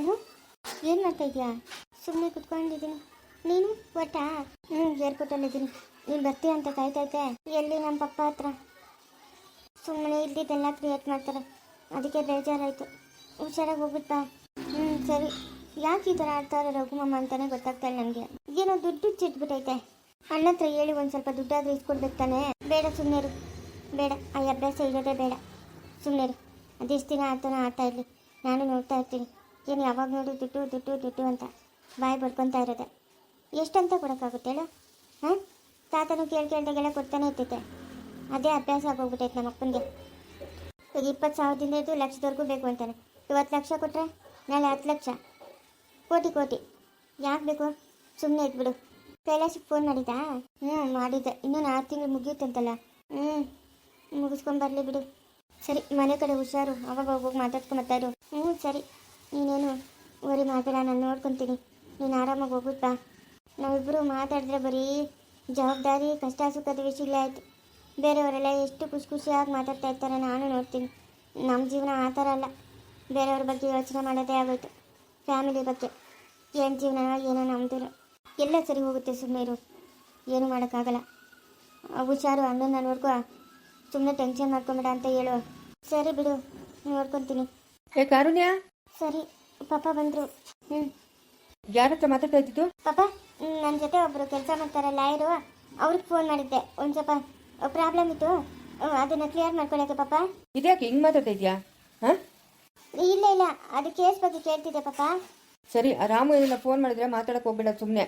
Hello ಏನು ಮಾಡ್ತಾ ಸುಮ್ಮನೆ ಕುತ್ಕೊಂಡಿದ್ದೀನಿ. ನೀನು? ಒಟ್ಟ? ಹ್ಞೂ ಏರ್ಪೋರ್ಟಲ್ಲಿದ್ದೀನಿ. ನೀನು ಬರ್ತೀಯ ಅಂತ ಕಾಯ್ತೈತೆ ಎಲ್ಲಿ ನಮ್ಮ ಪಪ್ಪ ಹತ್ರ? ಸುಮ್ಮನೆ ಇದ್ದಿದ್ದೆಲ್ಲ ಕ್ರಿಯೇಟ್ ಮಾಡ್ತಾರೆ. ಅದಕ್ಕೆ ಬೇಜಾರಾಯಿತು. ಹುಷಾರಾಗಿ ಬಾ. ಹ್ಞೂ ಸರಿ. ಯಾಕೆ ಈ ಥರ ಆಡ್ತಾರೆ ರಘುಮಮ್ಮ ಅಂತಲೇ ಗೊತ್ತಾಗ್ತಾ ಇಲ್ಲ ನನಗೆ. ಏನೋ ದುಡ್ಡು ಚಿಟ್ಬಿಟ್ಟೈತೆ ಅಣ್ಣ ಹತ್ರ ಹೇಳಿ ಒಂದು ಸ್ವಲ್ಪ ದುಡ್ಡಾದರೂ ಇಸ್ಕೊಡ್ಬೇಕು ತಾನೇ. ಬೇಡ ಸುಮ್ಮನೆ ಬೇಡ, ಆ ಅಭ್ಯಾಸ ಇರೋದೇ ಬೇಡ. ಸುಮ್ಮನೆ ಅದೆಷ್ಟು ದಿನ ಆತನ ಆಡ್ತಾ ಇರಲಿ. ನಾನು ನೋಡ್ತಾ ಇರ್ತೀನಿ. ಏನು ಯಾವಾಗ ನೋಡಿ ದುಡ್ಡು ದುಡ್ಡು ದುಡ್ಡು ಅಂತ ಬಾಯಿ ಬಡ್ಕೊತಾ ಇರೋದೆ. ಎಷ್ಟಂತ ಕೊಡೋಕ್ಕಾಗುತ್ತೆ ಹೇಳು? ಹಾಂ? ತಾತನು ಕೇಳಿ ಕೇಳ್ದಾಗೆಲ್ಲ ಕೊಡ್ತಾನೆ ಇರ್ತೈತೆ ಅದೇ ಅಭ್ಯಾಸ ಆಗೋಗ್ಬಿಟ್ಟೈತೆ ನಮ್ಮ ಅಪ್ಪನಿಗೆ. ಈಗ ಇಪ್ಪತ್ತು ಸಾವಿರದಿಂದ ಇದು ಲಕ್ಷದವರೆಗೂ ಬೇಕು ಅಂತಾನೆ. ಇವತ್ತು ಲಕ್ಷ ಕೊಟ್ಟರೆ ನಾಳೆ ಹತ್ತು ಲಕ್ಷ. ಕೋಟಿ ಕೋಟಿ. ಯಾಕೆ ಬೇಕು? ಸುಮ್ಮನೆ ಇದ್ಬಿಡು. ಕೈಲಾಸಕ್ಕೆ ಫೋನ್ ಮಾಡಿದ್ದಾ? ಹ್ಞೂ ಮಾಡಿದ್ದೆ. ಇನ್ನೂ ನಾಲ್ಕು ತಿಂಗಳು ಮುಗಿಯುತ್ತಂತಲ್ಲ. ಹ್ಞೂ ಮುಗಿಸ್ಕೊಂಬರ್ಲಿ ಬಿಡು. ಸರಿ, ಮನೆ ಕಡೆ ಹುಷಾರು. ಅವಾಗ ಹೋಗಿ ಮಾತಾಡ್ಕೊಂಬತ್ತಾ ಇರು. ಹ್ಞೂ ಸರಿ. ನೀನೇನು ವರಿ ಮಾಡಬೇಡ ನಾನು ನೋಡ್ಕೊತೀನಿ? ನೀನು ಆರಾಮಾಗಿ ಹೋಗ್ಬಿಟ್ಟು ಬಾ. ನಾವಿಬ್ಬರು ಮಾತಾಡಿದ್ರೆ ಬರೀ ಜವಾಬ್ದಾರಿ, ಕಷ್ಟ, ಸುಖದ ವಿಷಯಗಳೇ ಆಯಿತು. ಬೇರೆಯವರೆಲ್ಲ ಎಷ್ಟು ಖುಷಿ ಖುಷಿಯಾಗಿ ಮಾತಾಡ್ತಾ ಇರ್ತಾರೆ ನಾನು ನೋಡ್ತೀನಿ. ನಮ್ಮ ಜೀವನ ಆ ಥರ ಅಲ್ಲ. ಬೇರೆಯವ್ರ ಬಗ್ಗೆ ಯೋಚನೆ ಮಾಡೋದೇ ಆಗೋಯ್ತು. ಫ್ಯಾಮಿಲಿ ಬಗ್ಗೆ. ಏನು ಜೀವನ, ಏನೋ ನಮ್ಮದು ಎಲ್ಲ ಸರಿ ಹೋಗುತ್ತೆ ಸುಮ್ಮನೆ ಇರು. ಏನು ಮಾಡೋಕ್ಕಾಗಲ್ಲ. ಹುಷಾರು ಅಣ್ಣನ ನೋಡ್ಕೊ. ಸುಮ್ಮನೆ ಟೆನ್ಷನ್ ಮಾಡ್ಕೊಂಬೇಡ ಅಂತ ಹೇಳು. ಸರಿ ಬಿಡು, ನೋಡ್ಕೊತೀನಿ. ಹೇ ಕಾರುಣ್ಯ! ಸರಿ ಪಾಪ ಬಂದರು. ಹ್ಞೂ ಯಾರ ಹತ್ರ ಮಾತಾಡ್ತಾ ಇದ್ದಿದ್ದು? ಪಾಪ ನನ್ನ ಜೊತೆ ಒಬ್ಬರು ಕೆಲಸ ಮಾಡ್ತಾರೆ ಲಾಯರು. ಅವ್ರಿಗೆ ಫೋನ್ ಮಾಡಿದ್ದೆ. ಒಂದು ಸ್ವಲ್ಪ ಪ್ರಾಬ್ಲಮ್ ಇತ್ತು. ಅದನ್ನ ಕ್ಲಿಯರ್ ಮಾಡ್ಕೊಳಕ್ಕೆ ಪಾಪ. ಇದ್ಯಾಕೆ ಹಿಂಗ್ ಮಾತಾಡ್ತಾ ಇದ್ಯಾ? ಹಾ? ಇಲ್ಲ ಇಲ್ಲ. ಅದು ಕೇಸ್ ಬಗ್ಗೆ ಕೇಳ್ತಿದ್ದೆ ಪಾಪ. ಸರಿ ಆ ರಾಮು ಏನಿಲ್ಲ ಫೋನ್ ಮಾಡಿದ್ರೆ ಮಾತಾಡಕ್ ಹೋಗ್ಬೇಡ ಸುಮ್ಮನೆ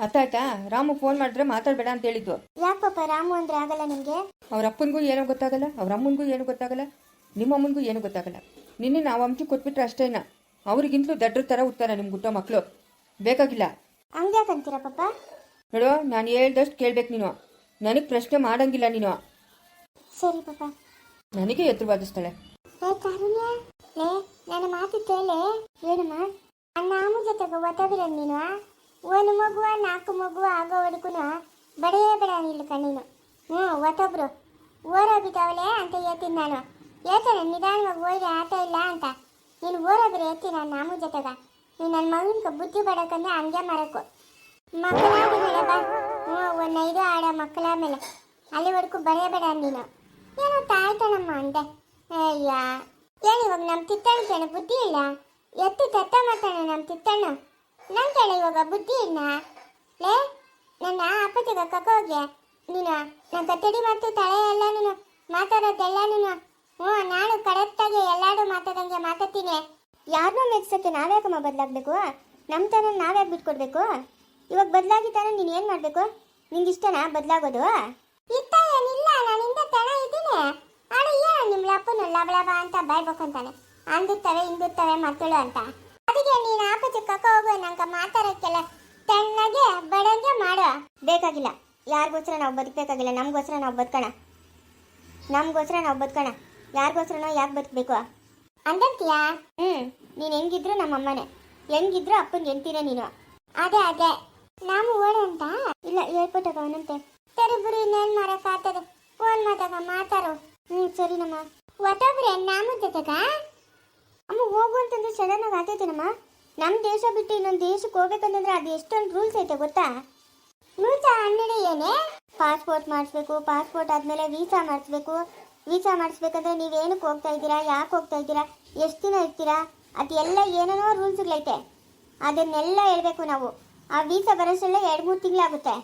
ಅರ್ಥ ಆಯ್ತಾ? ರಾಮು ಫೋನ್ ಮಾಡಿದ್ರೆ ಮಾತಾಡ್ಬೇಡ ಅಂತ ಹೇಳಿದ್ದು. ಯಾಕೆ ಪಾಪ ರಾಮು ಅಂದ್ರೆ ಆಗಲ್ಲ ನಿಮಗೆ? ಅವ್ರ ಅಪ್ಪನಿಗೂ ಏನೂ ಗೊತ್ತಾಗಲ್ಲ ಅವ್ರ ಅಮ್ಮನಿಗೂ ಏನೂ ಗೊತ್ತಾಗಲ್ಲ ನಿಮ್ಮ ಅಮ್ಮನಿಗೂ ಏನೂ ಗೊತ್ತಾಗಲ್ಲ. ನಿನ್ನೆ ನಾವು ಅಂಕಿ ಕೊಟ್ಬಿಟ್ರೆ ಅಷ್ಟೇನ ಅವ್ರಿಗಿಂತಲೂ ದಡ್ರ ಥರ ಹುಡ್ತಾರೆ ನಿಮ್ಮ ಗುಟ್ಟ ಮಕ್ಕಳು ಬೇಕಾಗಿಲ್ಲ. ಹಂಗ್ಯಾಕಂತೀರ ಪಪ್ಪ ಹೇಳೋ ನಾನು ಹೇಳ್ದಷ್ಟು ಕೇಳ್ಬೇಕು ನೀನು. ನನಗೆ ಪ್ರಶ್ನೆ ಮಾಡಂಗಿಲ್ಲ ನೀನು. ಸರಿ ಪಾಪ. ನನಗೆ ಎದುರುವಾದಿಸ್ತಾಳೆ ಏ ಕಾರುಣ್ಯ. ಲೇ ನನ್ನ ಮಾತು ಕೇಳೆ. ಏನಮ್ಮ? ಅಮ್ಮ ಜೊತೆಗೆ ಒತ್ತಬಿರ ನೀನು ಒಂದು ಮಗುವ ನಾಲ್ಕು ಮಗುವ ಆಗೋವರೆಗೂ ಬಡೇ ಬೇಡ ನಿಲ್ಲು ಕಣ್ಣೀನು. ಹ್ಞೂ ಒತ್ತೊಬ್ರು. ಓರೋಗಿದ್ದಾವಲೆ ಅಂತ ಹೇಳ್ತೀನಿ ನಾನು. ಹೇಳ್ತೇನೆ ನಿಧಾನವಾಗಿ ಹೋದ್ರೆ ಆಟ ಇಲ್ಲ ಅಂತ. ನೀನು ಓರೋದ್ರೆ ನಾನು ಅಮ್ಮ ಜೊತೆಗ. ನೀನು ನನ್ನ ಮಗನಿಗೆ ಬುದ್ಧಿ ಬಡಕಂದ್ರೆ ಹಂಗೆ ಮಾಡಬೇಕು ಮಕ್ಕಳಾದ್ಮೇಲೆ ಬಾ. ಹ್ಞೂ, ಒಂದು ಆಡ ಮಕ್ಕಳಾದ್ಮೇಲೆ. ಅಲ್ಲಿವರೆಗೂ ಬರೆಯಬೇಡ ನೀನು. ಏನೋ ತಾಯ್ತನಮ್ಮ ಅಂದೆ. ಅಯ್ಯ. ಏನು ಇವಾಗ ನಮ್ಮ ತಿತ್ತಣ್ಣ ಬುದ್ಧಿ ಇಲ್ಲ? ಎತ್ತಿ ತತ್ತ ಮಾತಾಡ ನಮ್ಮ ತಿತ್ತಣ್ಣ. ನನ್ನ ಕೇಳ ಇವಾಗ ಬುದ್ಧಿ ಇಲ್ಲ? ಲೇ, ನನ್ನ ಅಪ್ಪತ್ತಿಗೆ ಕಕ್ಕೋಗೆ ನೀನು ನನ್ನ ಕತ್ತಡಿ ಮತ್ತು ತಳೆ ಎಲ್ಲ ನೀನು, ಮಾತಾಡೋದೆಲ್ಲ ನೀನು. ಹ್ಞೂ ನಾನು ಕರೆಕ್ಟಾಗಿ ಎಲ್ಲಾರು ಮಾತಾಡಂಗೆ ಮಾತಾಡ್ತೀನಿ. ಯಾರನ್ನೂ ಮೆಚ್ಚಕ್ಕೆ ನಾವ್ಯಾಕಮ್ಮ ಬದಲಾಗಬೇಕು? ನಮ್ಮ ತನ ನಾವ್ಯಾಕೆ ಬಿಟ್ಕೊಡ್ಬೇಕು? ಇವಾಗ ಬದಲಾಗಿ ತಾನೆ ನೀನು ಏನು ಮಾಡಬೇಕು? ನಿಂಗೆ ಇಷ್ಟನಾ ಬದಲಾಗೋದು? ಇತ್ತ ಏನಿಲ್ಲ ನಾನು ಹಿಂದೆ ತನ ಇದ್ದೀನಿ. ಆಡ ಏನು ನಿಮ್ಮ ಅಪ್ಪನ ಲಬಲಬ ಅಂತ ಬಾಯ್ಬೇಕಂತಾನೆ ಅಂದುತ್ತವೆ, ಹಿಂದುತ್ತವೆ ಮಕ್ಕಳು ಅಂತ. ಅದಕ್ಕೆ ನೀನು ಆಪತ್ತು ಕಕ್ಕ ಹೋಗು, ನಂಗೆ ಮಾತಾಡೋಕ್ಕೆಲ್ಲ ತಣ್ಣಗೆ ಬಡಂಗೆ ಮಾಡು. ಬೇಕಾಗಿಲ್ಲ. ಯಾರಿಗೋಸ್ಕರ ನಾವು ಬದುಕಬೇಕಾಗಿಲ್ಲ, ನಮಗೋಸ್ಕರ ನಾವು ಬದುಕೋಣ. ನಮಗೋಸ್ಕರ ನಾವು ಬದುಕೋಣ. ಯಾರಿಗೋಸ್ಕರನೋ ಯಾಕೆ ಬದುಕಬೇಕು? ಅಂದಂತೀಯ? ಹ್ಞೂ ನೀನು ಹೆಂಗಿದ್ರು ನಮ್ಮ ಅಮ್ಮನೇ ಹೆಂಗಿದ್ರು ಅಪ್ಪನ ಹೆಂಡ್ತೀನೇ ನೀನು. ಅದೇ ಅದೇ. ನಾವು ಓಡ ಅಂತ? ಇಲ್ಲ ಹೇಳ್ಬಿಟ್ಟಾಗ ಅವನಂತೆ ಸರಿ ಬಿಡು, ಇನ್ನೇನು ಮಾಡೋಕ್ಕಾಗ್ತದೆ ಫೋನ್ ಮಾತಾಗ ಮಾತಾರೋ ಹ್ಞೂ ಸರಿ ನಮ್ಮ. ಒಟ್ಟೊಬ್ರೆ ನಮ್ಮ ಜೊತೆಗ? ಅಮ್ಮ, ಹೋಗು ಅಂತಂದ್ರೆ ಸಡನ್ ಆಗಿ ಆಗ್ತೈತೇನಮ್ಮ ನಮ್ಮ ದೇಶ ಬಿಟ್ಟು ಇನ್ನೊಂದು ದೇಶಕ್ಕೆ ಹೋಗ್ಬೇಕಂತಂದ್ರೆ ಅದು ಎಷ್ಟೊಂದು ರೂಲ್ಸ್ ಐತೆ ಗೊತ್ತಾ? ರೂಲ್ಸ್ ಹನ್ನೆರಡು ಏನೇ? ಪಾಸ್ಪೋರ್ಟ್ ಮಾಡಿಸ್ಬೇಕು ಪಾಸ್ಪೋರ್ಟ್ ಆದಮೇಲೆ ವೀಸಾ ಮಾಡಿಸ್ಬೇಕು ವೀಸಾ ಮಾಡಿಸ್ಬೇಕಂದ್ರೆ ನೀವೇನಕ್ಕೆ ಹೋಗ್ತಾ ಇದ್ದೀರಾ? ಯಾಕೆ ಹೋಗ್ತಾ ಇದ್ದೀರಾ? ಎಷ್ಟು ದಿನ ಇರ್ತೀರಾ? ಅದೆಲ್ಲ ಏನೇನೋ ರೂಲ್ಸ್ಗಳೈತೆ ಅದನ್ನೆಲ್ಲ ಹೇಳಬೇಕು ನಾವು. ಆ ವೀಸಾ ಬರೋಷ್ಟೆಲ್ಲ ಎರಡು ಮೂರು ತಿಂಗಳಾಗುತ್ತೆ.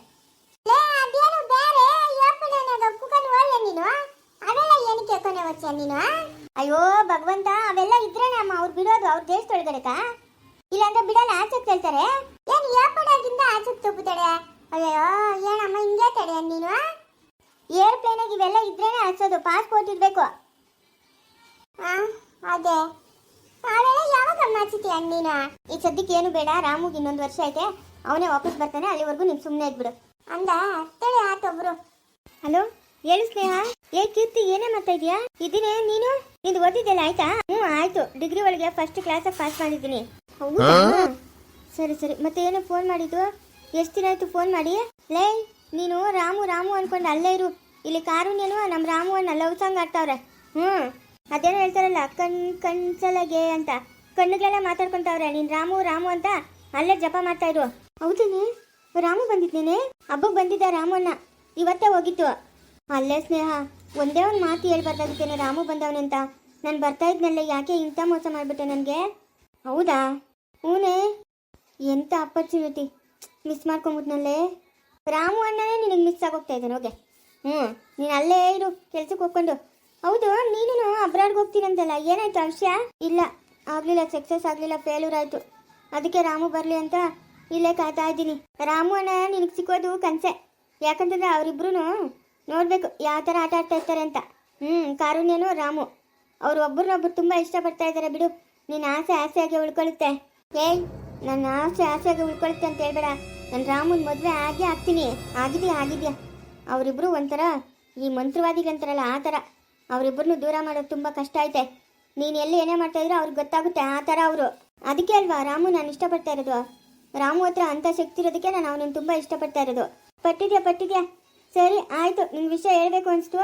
ಅಯ್ಯೋ, ಭಗವಂತ, ಅವೆಲ್ಲ ಇದ್ರೆ ನಮ್ಮ ಅವ್ರು ಬಿಡೋದು ಅವ್ರ ದೇಶದೊಳಗಡೆಕ ಇಲ್ಲಾಂದ್ರೆ ಬಿಡಲ್ಲ ಆಚೆ ಕೇಳ್ತಾರೆ. ಏನ್ ಯಾಪಡಾಗಿಂದ ಆಚೆ ತಪ್ಪುತ್ತಾಳೆ ಅಯ್ಯೋ ಏನಮ್ಮ ಹಿಂಗೆ ತಡೆ ನೀನು? ಏರ್ಪ್ಲೇನಾಗ ಇವೆಲ್ಲ ಇದ್ರೇನೆ ಹಚ್ಚೋದು ಪಾಸ್ಪೋರ್ಟ್ ಇರಬೇಕು ಅದೇ. ಅವೆಲ್ಲ ಯಾವಾಗ ಹಚ್ಚಿತೀಯ ನೀನು ಈ ಸದ್ಯಕ್ಕೆ ಏನು ಬೇಡ ರಾಮುಗೆ ಇನ್ನೊಂದು ವರ್ಷ ಐತೆ. ಅವನೇ ವಾಪಸ್ ಬರ್ತಾನೆ ಅಲ್ಲಿವರೆಗೂ ನೀನು ಸುಮ್ಮನೆ ಇದ್ಬಿಡು. ಅಂದ ತಡಿ ಆತೊಬ್ರು ಹಲೋ ಹೇಳು ಸ್ನೇಹ. ಏ ಕೀರ್ತಿ ಏನೇ ಮಾತಾ ಇದೀಯಾ? ಇದೀನಿ ನೀನು? ನಿಂದು ಓದಿದ್ದೆಲ್ಲ ಆಯ್ತಾ? ಹ್ಞೂ ಆಯ್ತು. ಡಿಗ್ರಿ ಒಳಗೆ ಫಸ್ಟ್ ಕ್ಲಾಸ್ ಪಾಸ್ ಮಾಡಿದ್ದೀನಿ. ಹೌದಾ? ಸರಿ ಸರಿ. ಮತ್ತೆ ಏನೋ ಫೋನ್ ಮಾಡಿದ್ದು? ಎಷ್ಟು ದಿನ ಆಯ್ತು ಫೋನ್ ಮಾಡಿ? ಲೇ ನೀನು ರಾಮು ರಾಮು ಅನ್ಕೊಂಡು ಅಲ್ಲೇ ಇರು. ಇಲ್ಲಿ ಕಾರುಣ್ಯನು ನಮ್ಮ ರಾಮು ಅನ್ನ ಲವ್ ಸಾಂಗ್ ಆಡ್ತಾವ್ರೆ ಹ್ಞೂ ಅದೇನೋ ಹೇಳ್ತಾರಲ್ಲ, ಕಣ್ ಕಣ್ಸಲಗೆ ಅಂತ. ಕಣ್ಣುಗಳೆಲ್ಲ ಮಾತಾಡ್ಕೊಂತವ್ರೆ. ನೀನು ರಾಮು ರಾಮು ಅಂತ ಅಲ್ಲೇ ಜಪ ಮಾಡ್ತಾ ಇರು. ಹೌದೇನೆ ರಾಮು ಬಂದಿದ್ದೇನೆ ಹಬ್ಬಕ್ಕೆ ಬಂದಿದ್ದ ರಾಮಣ್ಣ ಇವತ್ತೇ ಹೋಗಿತ್ತು. ಅಲ್ಲೇ ಸ್ನೇಹ, ಒಂದೇ ಒಂದು ಮಾತು ಹೇಳ್ಬಾರ್ದಾಗಿತ್ತೇನೆ. ರಾಮು ಬಂದವನೆ ಅಂತ. ನಾನು ಬರ್ತಾ ಇದ್ನಲ್ಲ, ಯಾಕೆ ಇಂಥ ಮೋಸ ಮಾಡಿಬಿಟ್ಟೆ ನನಗೆ? ಹೌದಾ? ಹೂನೇ. ಎಂಥ ಅಪರ್ಚುನಿಟಿ ಮಿಸ್ ಮಾಡ್ಕೊಂಬಿಟ್ನಲ್ಲೇ? ರಾಮು ಅಣ್ಣನೇ ನಿನಗೆ ಮಿಸ್ ಆಗೋಗ್ತಾ ಇದ್ದಾನೆ ಓಕೆ ಹ್ಞೂ ನೀನು ಅಲ್ಲೇ ಇರು ಕೆಲ್ಸಕ್ಕೆ ಹೋಗ್ಕೊಂಡು. ಹೌದು, ನೀನು ಅಬ್ರಾಡ್ಗೆ ಹೋಗ್ತೀನಂತಲ್ಲ, ಏನಾಯ್ತು ಅಂಶ ಇಲ್ಲ, ಆಗಲಿಲ್ಲ ಸಕ್ಸಸ್ ಆಗಲಿಲ್ಲ ಫೇಲ್ಯೂರ್ ಆಯಿತು. ಅದಕ್ಕೆ ರಾಮು ಬರಲಿ ಅಂತ ಇಲ್ಲೇ ಕಾಯ್ತಾ ಇದ್ದೀನಿ. ರಾಮು ಅಣ್ಣ ನಿನಗೆ ಸಿಕ್ಕೋದು ಕನಸೆ. ಯಾಕಂತಂದ್ರೆ ಅವರಿಬ್ರು ನೋಡಬೇಕು ಯಾವ ಥರ ಆಟ ಆಡ್ತಾ ಇರ್ತಾರೆ ಅಂತ. ಹ್ಞೂ ಕಾರುಣ್ಯನು ರಾಮು. ಅವ್ರು ಒಬ್ರನ್ನೊಬ್ರು ತುಂಬ ಇಷ್ಟಪಡ್ತಾ ಇದ್ದಾರೆ, ಬಿಡು. ನಿನ್ನ ಆಸೆ ಆಸೆಯಾಗಿ ಉಳ್ಕೊಳ್ಳುತ್ತೆ ಏಯ್, ನನ್ನ ಆಸೆ ಆಸೆಯಾಗಿ ಉಳ್ಕೊಳ್ಳುತ್ತೆ ಅಂತ ಹೇಳ್ಬೇಡ. ನಾನು ರಾಮನ್ ಮದುವೆ ಆಗೇ ಆಗ್ತೀನಿ. ಆಗಿದೆಯಾ ಆಗಿದೆಯಾ? ಅವರಿಬ್ಬರು ಒಂಥರ ಈ ಮಂತ್ರವಾದಿಗಂತಾರಲ್ಲ ಆ ಥರ. ಅವರಿಬ್ಬರನ್ನು ದೂರ ಮಾಡೋದು ತುಂಬ ಕಷ್ಟ ಐತೆ. ನೀನು ಎಲ್ಲಿ ಏನೇ ಮಾಡ್ತಾ ಇದ್ರು ಅವ್ರಿಗೆ ಗೊತ್ತಾಗುತ್ತೆ ಆ ಥರ ಅವರು. ಅದಕ್ಕೆ ಅಲ್ವಾ, ರಾಮು ನಾನು ಇಷ್ಟಪಡ್ತಾ ಇರೋದು? ರಾಮು ಹತ್ರ ಅಂಥ ಶಕ್ತಿ ಇರೋದಕ್ಕೆ ನಾನು ಅವನನ್ನು ತುಂಬ ಇಷ್ಟಪಡ್ತಾ ಇರೋದು. ಪಟ್ಟಿದ್ಯಾ ಪಟ್ಟಿದ್ಯಾ? ಸರಿ, ಆಯಿತು. ನಿನ್ನ ವಿಷಯ ಹೇಳಬೇಕು ಅನಿಸ್ತು?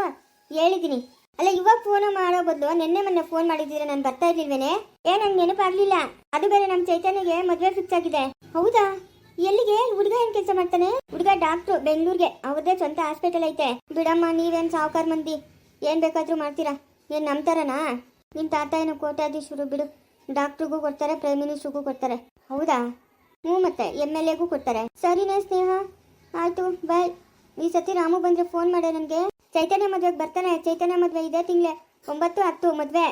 ಹೇಳಿದ್ದೀನಿ ಅಲ್ಲ, ಇವಾಗ ಫೋನ್ ಮಾಡೋ ಬದಲು ನಿನ್ನೆ ಮೊನ್ನೆ ಫೋನ್ ಮಾಡಿದ್ದೀರಾ? ನಾನು ಬರ್ತಾ ಇರ್ಲಿಲ್ವೇನೆ? ಏ, ನಂಗೆ ನೆನಪಾಗ್ಲಿಲ್ಲ. ಅದು ಬೇರೆ ನಮ್ಮ ಚೈತನ್ಯಗೆ ಮದುವೆ ಫಿಕ್ಸ್ ಆಗಿದೆ. ಹೌದಾ? ಎಲ್ಲಿಗೆ? ಹುಡುಗ ಏನ್ ಕೆಲಸ ಮಾಡ್ತಾನೆ? ಹುಡುಗ ಡಾಕ್ಟ್ರು, ಬೆಂಗಳೂರಿಗೆ. ಅವ್ರದೇ ಸ್ವಂತ ಹಾಸ್ಪಿಟಲ್ ಐತೆ. ಬಿಡಮ್ಮ, ನೀವೇನ್ ಸಾವುಕಾರ ಮಂದಿ? ಏನ್ ಬೇಕಾದ್ರೂ ಮಾಡ್ತೀರಾ? ಏನ್ ನಂಬ್ತಾರನಾ ನಿಮ್ ತಾತ ಏನು ಕೋಟ್ಯಾಧೀಶರು ಬಿಡು. ಡಾಕ್ಟ್ರಿಗೂ ಕೊಡ್ತಾರೆ ಪ್ರೈಮ್ ಮಿನಿಸ್ಟ್ರಿಗೂ ಕೊಡ್ತಾರೆ. ಹೌದಾ? ಹ್ಞೂ ಮತ್ತೆ, ಎಂ ಎಲ್ ಎಗೂ ಕೊಡ್ತಾರೆ. ಸರಿನೇ ಸ್ನೇಹ? ಆಯ್ತು, ಬಾಯ್. ಈ ಸತಿ ರಾಮು ಬಂದ್ರೆ ಫೋನ್ ಮಾಡೆ ನನಗೆ. ಚೈತನ್ಯ ಮದ್ವೆಗೆ ಬರ್ತಾನೆ. ಚೈತನ್ಯ ಮದ್ವೆ ಇದೇ ತಿಂಗಳೇ. ಒಂಬತ್ತು, ಹತ್ತು, ಮದ್ವೆ.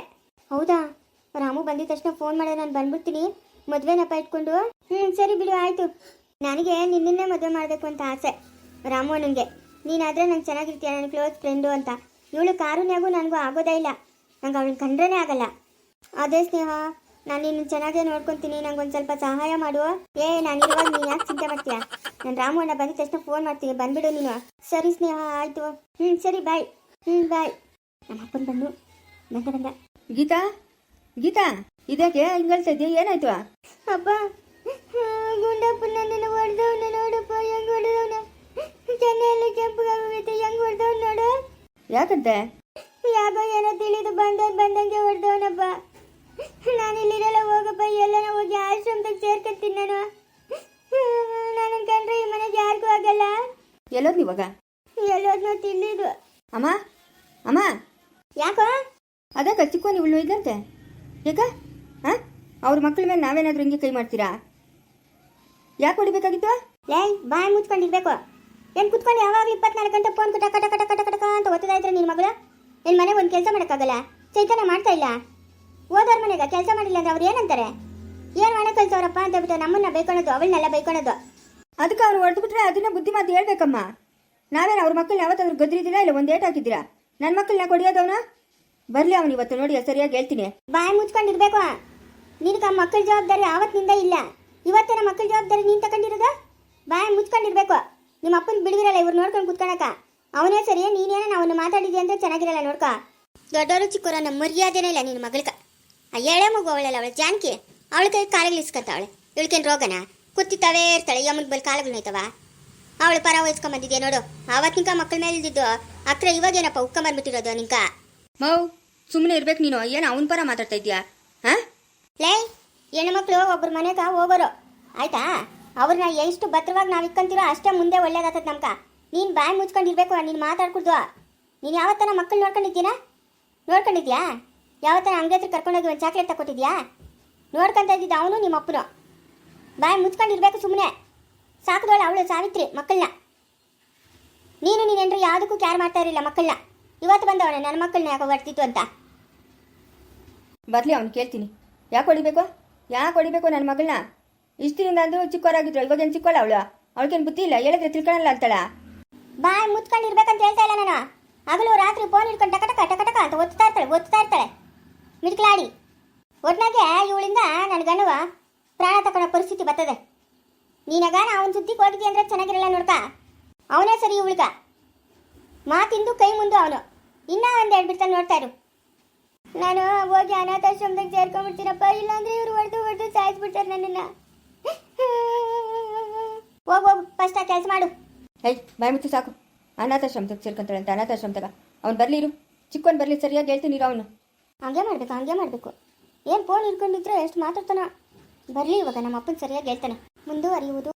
ಹೌದಾ? ರಾಮು ಬಂದಿದ ತಕ್ಷಣ ಫೋನ್ ಮಾಡೆ, ನಾನು ಬಂದ್ಬಿಡ್ತೀನಿ. ಮದ್ವೆನಪ್ಪ ಇಟ್ಕೊಂಡು. ಹ್ಞೂ ಸರಿ ಬಿಡು, ಆಯ್ತು. ನನಗೆ ನಿನ್ನನ್ನೇ ಮದುವೆ ಮಾಡಬೇಕು ಅಂತ ಆಸೆ, ರಾಮು ನನಗೆ ನೀನಾದರೆ ನಂಗೆ ಚೆನ್ನಾಗಿರ್ತೀಯ ನನ್ನ ಕ್ಲೋಸ್ ಫ್ರೆಂಡು ಅಂತ. ಇವಳು ಕಾರುಣ್ಯಾಗೂ ನನಗೂ ಆಗೋದೇ ಇಲ್ಲ. ನಂಗೆ ಅವಳನ್ನ ಕಂಡ್ರೇ ಆಗಲ್ಲ. ಅದೇ ಸ್ನೇಹ, ನಾನು ನಿನ್ನ ಚೆನ್ನಾಗೇ ನೋಡ್ಕೊತೀನಿ, ನಂಗೆ ಒಂದು ಸ್ವಲ್ಪ ಸಹಾಯ ಮಾಡು. ಏ, ನಾನು ಇರುವಾಗ ನೀನು ಯಾಕೆ ಚಿಂತೆ ಮಾಡ್ತೀಯಾ? ನಾನು ರಾಮು ಅಣ್ಣ ಬಂದ ತಕ್ಷಣ ಫೋನ್ ಮಾಡ್ತೀನಿ, ಬಂದ್ಬಿಡು ನೀನು. ಸರಿ ಸ್ನೇಹ, ಆಯಿತು. ಹ್ಞೂ ಸರಿ ಬಾಯ್ ಹ್ಞೂ ಬಾಯ್ ನಮ್ಮ ಅಪ್ಪನ ಬಂದು ಬಂದ ಬಂದ. ಗೀತಾ ಗೀತಾ ಇದಕ್ಕೆ ಹಿಂಗಲ್ತಾ ಇದೆಯಾ ಏನಾಯ್ತು? ಅಪ್ಪ ಯಾಕಂತೆ? ಯಾಕೋ ಏನೋ ತಿಳಿದು ಬಂದವ್ರು ಬಂದಂಗೆ ಹೊಡೆದವನಪ್ಪ ನಾನು ಇಲ್ಲಿರಲ್ಲ ಹೋಗಪ್ಪ ಎಲ್ಲನ ಹೋಗಿ ಆಶ್ರಮದಾಗ ಸೇರ್ಕೊತೀನಿ ನಾನು. ನನ್ನ ಕಂಡ್ರೆ ಈ ಮನೆಗೆ ಯಾರಿಗೂ ಆಗಲ್ಲ. ಎಲ್ಲೋದ್ ಇವಾಗ? ನಾವು ತಿಳಿದು ಅಮ್ಮ ಅಮ್ಮ. ಯಾಕೋ? ಅದೇ ಚಿಕ್ಕ ನೀವು ಇದ್ದಂತೆ ಯಾಕ ಹಾಂ? ಅವ್ರ ಮಕ್ಕಳ ಮೇಲೆ ನಾವೇನಾದ್ರೂ ಹಿಂಗೆ ಕೈ ಮಾಡ್ತೀರಾ? ಯಾಕೆ ಹೊಡಿಬೇಕಾಗಿತ್ತು? ಲೇ ಬಾಯ್ ಮುಚ್ಕೊಂಡಿರ್ಬೇಕು ಏನ್ ಕುತ್ಕೊಂಡು ಯಾವಾಗಲೂ ಇಪ್ಪತ್ನಾಲ್ಕು ಗಂಟೆ ಫೋನ್ ಕಟ ಕಟ ಕಟ ಕಟ ಕಟಕ ಅಂತ ಓದ್ತಾ ಇದ್ರೆ ನಿನ್ನ ಮಗಳು? ನಿನ್ನ ಮನೆಗೆ ಒಂದು ಕೆಲಸ ಮಾಡೋಕ್ಕಾಗಲ್ಲ? ಚೈತನ್ಯ ಮಾಡ್ತಾ ಇಲ್ಲ? ಓದೋರ್ ಮನೆಗೆ ಕೆಲಸ ಮಾಡಿಲ್ಲ ಅಂದ್ರೆ ಅವ್ರು ಏನಂತಾರೆ? ಏನು ಕೆಲಸ ಕಲ್ಸವ್ರಪ್ಪ ಅಂತ ಬಿಟ್ಟು ನಮ್ಮನ್ನ ಬೈಕೊಳೋದು ಅವಳನ್ನೆಲ್ಲ ಬೈಕೊಳೋದು. ಅದಕ್ಕೆ ಅವ್ರು ಹೊಡೆದು ಬಿಟ್ರೆ ಅದನ್ನ ಬುದ್ಧಿ ಮಾತು ಹೇಳ್ಬೇಕಮ್ಮ. ನಾವೇನು ಅವ್ರ ಮಕ್ಕಳನ್ನ ಯಾವತ್ತಾದ್ರೂ ಗದ್ರಿದ್ದೀರಾ ಇಲ್ಲ ಒಂದು ಏಟ್ ಹಾಕಿದ್ದೀರಾ? ನನ್ನ ಮಕ್ಕಳನ್ನ ಕೊಡಿಯೋದವನ ಬರಲಿ ಅವನು ಇವತ್ತು ನೋಡಿ ಸರಿಯಾಗಿ ಹೇಳ್ತೀನಿ. ಬಾಯ್ ಮುಚ್ಕೊಂಡಿರ್ಬೇಕು. ನಿನಗೆ ಆ ಮಕ್ಕಳ ಜವಾಬ್ದಾರಿ ಆವತ್ತಿನಿಂದ ಇಲ್ಲ. ಇವತ್ತಿನ ಮಕ್ಕಳ ಜವಾಬ್ದಾರಿ ನೀನು ತಗೊಂಡಿರೋದ? ಬಾಯ್ ಮುಚ್ಕೊಂಡಿರ್ಬೇಕು. ನಿಮ್ಮ ಅಪ್ಪನ ಬಿಡುವಿರಲ್ಲ ಇವ್ರು ನೋಡ್ಕೊಂಡು ಕುತ್ಕೊಳಕ. ಅವನೇ ಸರಿ ನೀನೇನ ಅವನು ಮಾತಾಡಿದ್ಯ ಅಂತ ಚೆನ್ನಾಗಿರಲ್ಲ ನೋಡ್ಕ. ದೊಡ್ಡವರು ಚಿಕ್ಕವರ ನಮ್ಮ ಮರ್ಯಾದೆನೇ ಇಲ್ಲ ನಿನ್ನ ಮಗಳಕ. ಎಳೆ ಮಗು ಅವಳಲ್ಲ ಅವಳ ಜಾನಕಿ. ಅವಳ ಕೈ ಕಾಲಿಗೆ ಇಸ್ಕೊಂತಾವಳೆ ಇಳ್ಕೊಂಡು ರೋಗನ? ಕುತ್ತಿತಾವೇ ಇರ್ತಾಳೆ ಯಮನ್ ಬಲ್ ಕಾಲಗಳು ನೋಯ್ತವ? ಅವಳು ಪರ ವಹಿಸ್ಕೊಂಬಂದಿದ್ಯಾ ನೋಡು. ಆವತ್ತಿನ ಮಕ್ಕಳ ಮೇಲೆ ಇದ್ದಿದ್ದು ಅಕ್ರ ಇವಾಗೇನಪ್ಪ ಉಕ್ಕೊಂಬಂದ್ಬಿಟ್ಟಿರೋದು ನಿಂಕ ಮೌ ಸುಮ್ಮನೆ ಇರ್ಬೇಕು ನೀನು. ಏನು ಅವನ ಪರ ಮಾತಾಡ್ತಾ ಇದೀಯಾ? ಹಾ? ಲೇ ಹೆಣ್ಮಕ್ಳು ಒಬ್ಬರು ಮನೆಗೆ ಹೋಗೋರು. ಆಯ್ತಾ? ಅವ್ರನ್ನ ಎಷ್ಟು ಭದ್ರವಾಗಿ ನಾವು ಇಕ್ಕಂತೀರೋ ಅಷ್ಟೇ ಮುಂದೆ ಒಳ್ಳೇದಾಗ್ತದೆ ನಮ್ಕ ನೀನು ಬಾಯಿ ಮುಚ್ಕೊಂಡಿರ್ಬೇಕು, ನೀನು ಮಾತಾಡ್ಕೊಡ್ದು ನೀನು ಯಾವತ್ತನ ಮಕ್ಕಳು ನೋಡ್ಕೊಂಡಿದ್ದೀನಾ ನೋಡ್ಕೊಂಡಿದ್ಯಾ? ಯಾವತ್ತನ ಅಂಗಡಿ ಹತ್ರ ಕರ್ಕೊಂಡೋಗಿ ಒಂದು ಚಾಕ್ಲೇಟ್ ತಗೊಟ್ಟಿದ್ಯಾ ನೋಡ್ಕೊಂತ ಇದ್ದಿದ್ದು ಅವನು ನಿಮ್ಮ ಅಪ್ಪನು. ಬಾಯಿ ಮುಚ್ಕೊಂಡಿರ್ಬೇಕು ಸುಮ್ಮನೆ ಸಾಕಿದವಳು ಅವಳು ಸಾವಿತ್ರಿ ಮಕ್ಕಳನ್ನ ನೀನು ನೀನೆಂದ್ರೆ ಯಾವುದಕ್ಕೂ ಕ್ಯಾರ್ ಮಾಡ್ತಾ ಇರಲಿಲ್ಲ ಮಕ್ಕಳನ್ನ ಇವತ್ತು ಬಂದವಳೆ ನನ್ನ ಮಕ್ಕಳನ್ನ ಯಾಕೋ ಬರ್ತಿತ್ತು ಅಂತ. ಬರಲಿ, ಅವ್ನು ಕೇಳ್ತೀನಿ. ಯಾಕೆ ಹೊಡಿಬೇಕು? ಯಾಕೆ ಹೊಡಿಬೇಕು ನನ್ನ ಮಗಳನ್ನ ಇಷ್ಟಿನಿಂದ ಅಂದು ಚಿಕ್ಕವರಾಗಿದ್ರು ಇವಾಗೇನು ಚಿಕ್ಕವಳ ಅವಳು? ಅವಳಿಗೇನು ಬುದ್ಧಿ ಇಲ್ಲ, ಹೇಳಿದ್ರೆ ತಿಳ್ಕೊಳ್ಳಲ್ಲ ಅಂತಳ? ಬಾಯ್ ಮುಚ್ಕೊಂಡಿರ್ಬೇಕಂತ ಹೇಳ್ತಾ ಇಲ್ಲ ನಾನು. ಹಗಲು ರಾತ್ರಿ ಫೋನ್ ಹಿಡ್ಕೊಂಡು ಟಕ ಟಕ ಟಕ ಟಕ ಅಂತ ಒತ್ತಾ ಇರ್ತಾಳೆ ಒತ್ತಾ ಇರ್ತಾಳೆ. ಮಿಡ್ಕಲಾಡಿ. ಒಟ್ನಾಗೆ ಇವಳಿಂದ ನನ್ನ ಗಣವ ಪ್ರಾಣ ತಗೊಳ್ಳೋ ಪರಿಸ್ಥಿತಿ ಬರ್ತದೆ. ನೀನಾಗ ಅವನ ಸುದ್ದಿ ಹೋಗಿದ್ದಿ ಅಂದ್ರೆ ಚೆನ್ನಾಗಿರಲ್ಲ ನೋಡ್ಕ? ಅವನೇ ಸರಿ ಇವಳಿಗ. ಮಾತಿಂದು ಕೈ ಮುಂದು ಅವನು. ಇನ್ನೂ ಒಂದು ಹೇಳ್ಬಿಡ್ತಾನೆ ನೋಡ್ತಾ ಇರು. ನಾನು ಹೋಗಿ ಅನಾಥಾಶ್ರಮದಾಗ ಸೇರ್ಕೊಂಡ್ಬಿಡ್ತೀನಪ್ಪ ಇಲ್ಲಾಂದ್ರೆ ಇವ್ರು ಹೊಡೆದು ಹೊಡೆದು ಸಾಯಿಸ್ಬಿಡ್ತಾರೆ ನನ್ನನ್ನ. ಹೋಗ್ ಹೋಗು ಫಸ್ಟ್ ಆ ಕೆಲಸ ಮಾಡು. ಹೈ ಬಾಯ್ ಮುಚ್ಚು ಸಾಕು. ಅನಾಥಾಶ್ರಮದಾಗ ಸೇರ್ಕೊಂತಾಳೆ ಅಂತ ಅನಾಥಾಶ್ರಮದಾಗ ಅವ್ನು ಬರಲಿ ಇರು. ಚಿಕ್ಕವನು ಬರಲಿ ಸರಿಯಾಗಿ ಹೇಳ್ತೀನಿ ಇರು ಅವನು. ಹಂಗೆ ಮಾಡ್ಬೇಕು ಹಂಗೆ ಮಾಡಬೇಕು. ಏನು ಫೋನ್ ಹಿಡ್ಕೊಂಡಿದ್ರೆ ಎಷ್ಟು ಮಾತಾಡ್ತಾನ. ಬರಲಿ ಇವಾಗ ನಮ್ಮ ಅಪ್ಪನ ಸರಿಯಾಗಿ ಹೇಳ್ತಾನೆ. ಮುಂದುವರಿಯುವುದು.